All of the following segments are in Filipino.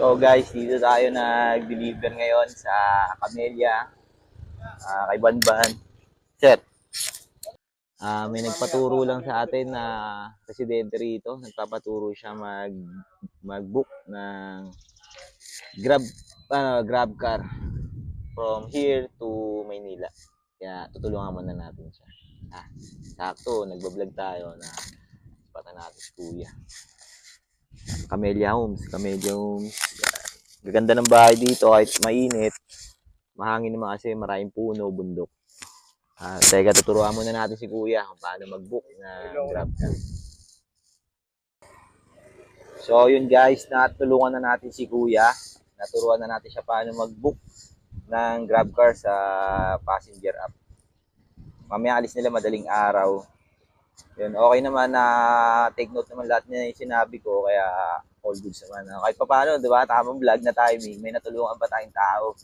So guys, dito tayo nag-deliver ngayon sa Camellia, ah, kay Banban. Sir, ah may nagpaturo lang sa atin na presidente rito. Nagpapaturo siya mag mag-book ng grab ano, grab car from here to Maynila. Kaya tutulungan muna natin siya. Ah, sakto, nagbablog tayo na pata natin si Kuya. Camellia Homes, Camellia Homes. Gaganda ng bahay dito kahit mainit. Mahangin naman kasi maraming puno, bundok. Ah, teka, tuturuan muna natin si Kuya kung paano mag-book na grab car. So, yun guys, natulungan na natin si Kuya. Naturuan na natin siya paano mag-book ng grab car sa passenger app. Mamaya alis nila madaling araw. Yun, okay naman na take note naman lahat niya yung sinabi ko, kaya all goods naman. Ah, Kahit pa paano, di ba, tamang vlog na timing, may natulungan pa tayong tao.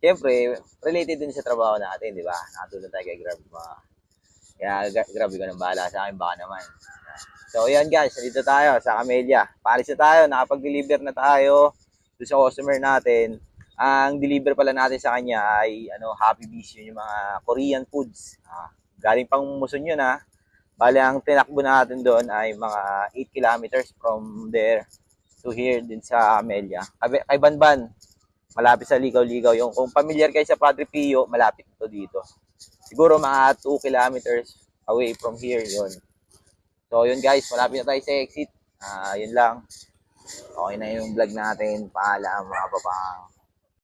Siyempre, related din sa trabaho natin, di ba? Nakatulong tayo kay Grab. Mga, kaya gra- grabe ko nang bahala sa akin, baka naman. So, yan guys, dito tayo sa Camellia. Paris na tayo, nakapag-deliver na tayo doon sa customer natin. Ang deliver pala natin sa kanya ay ano, Happy Bees, yun yung mga Korean foods. Ah, galing pang Muson yun ha. Bale, ang tinakbo natin doon ay mga 8 kilometers from there to here din sa Amelia. Kay, kay Banban, malapit sa Ligaw-Ligaw. Yung, kung familiar kayo sa Padre Pio, malapit ito dito. Siguro mga 2 kilometers away from here yon. So, yun guys, malapit na tayo sa exit. Ah, yun lang. Okay na yung vlog natin. Paalam mga papang.